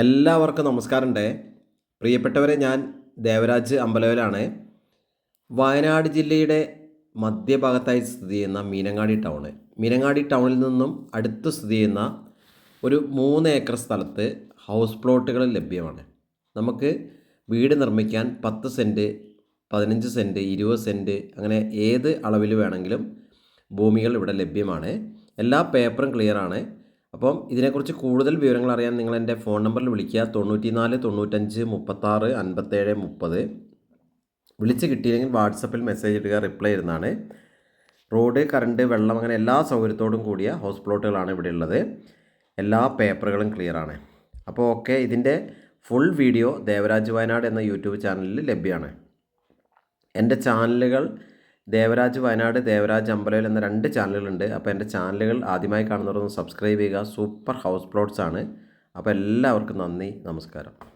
എല്ലാവർക്കും നമസ്കാരമുണ്ട്. പ്രിയപ്പെട്ടവരെ ഞാൻ ദേവരാജ് അമ്പലവലാണ് വയനാട് ജില്ലയുടെ മധ്യഭാഗത്തായി സ്ഥിതി ചെയ്യുന്ന മീനങ്ങാടി ടൗണ് മീനങ്ങാടി ടൗണിൽ നിന്നും അടുത്ത് സ്ഥിതി ചെയ്യുന്ന ഒരു മൂന്ന് ഏക്കർ സ്ഥലത്ത് ഹൗസ് പ്ലോട്ടുകൾ ലഭ്യമാണ്. നമുക്ക് വീട് നിർമ്മിക്കാൻ പത്ത് സെന്റ് പതിനഞ്ച് സെന്റ് ഇരുപത് സെന്റ് അങ്ങനെ ഏത് അളവിൽ വേണമെങ്കിലും ഭൂമികൾ ഇവിടെ ലഭ്യമാണ്. എല്ലാ പേപ്പറും ക്ലിയർ ആണ്. അപ്പം ഇതിനെക്കുറിച്ച് കൂടുതൽ വിവരങ്ങൾ അറിയാൻ നിങ്ങൾ എന്റെ ഫോൺ നമ്പറിൽ വിളിക്കുക. തൊണ്ണൂറ്റി നാല് തൊണ്ണൂറ്റഞ്ച് മുപ്പത്താറ് അൻപത്തേഴ് മുപ്പത്. വിളിച്ച് കിട്ടിയില്ലെങ്കിൽ വാട്സപ്പിൽ മെസ്സേജ് ഇടുക റിപ്ലൈ ഇരുന്നാണ് റോഡ് കറണ്ട് വെള്ളം അങ്ങനെ എല്ലാ സൗകര്യത്തോടും കൂടിയ ഹൗസ് പ്ലോട്ടുകളാണ് ഇവിടെ ഉള്ളത്. എല്ലാ പേപ്പറുകളും ക്ലിയർ ആണ്. അപ്പോൾ ഓക്കെ ഇതിന്റെ ഫുൾ വീഡിയോ ദേവരാജ് വയനാട് എന്ന യൂട്യൂബ് ചാനലിൽ ലഭ്യമാണ്. എന്റെ ചാനലുകൾ ദേവരാജ് വയനാട് ദേവരാജ് അമ്പലയിൽ എന്ന രണ്ട് ചാനലുകളുണ്ട്. അപ്പോൾ എന്റെ ചാനലുകൾ ആദ്യമായി കാണുന്നവരൊന്ന് സബ്സ്ക്രൈബ് ചെയ്യുക. സൂപ്പർ ഹൗസ് പ്ലോട്ട്സ് ആണ്. അപ്പോൾ എല്ലാവർക്കും നന്ദി. നമസ്കാരം.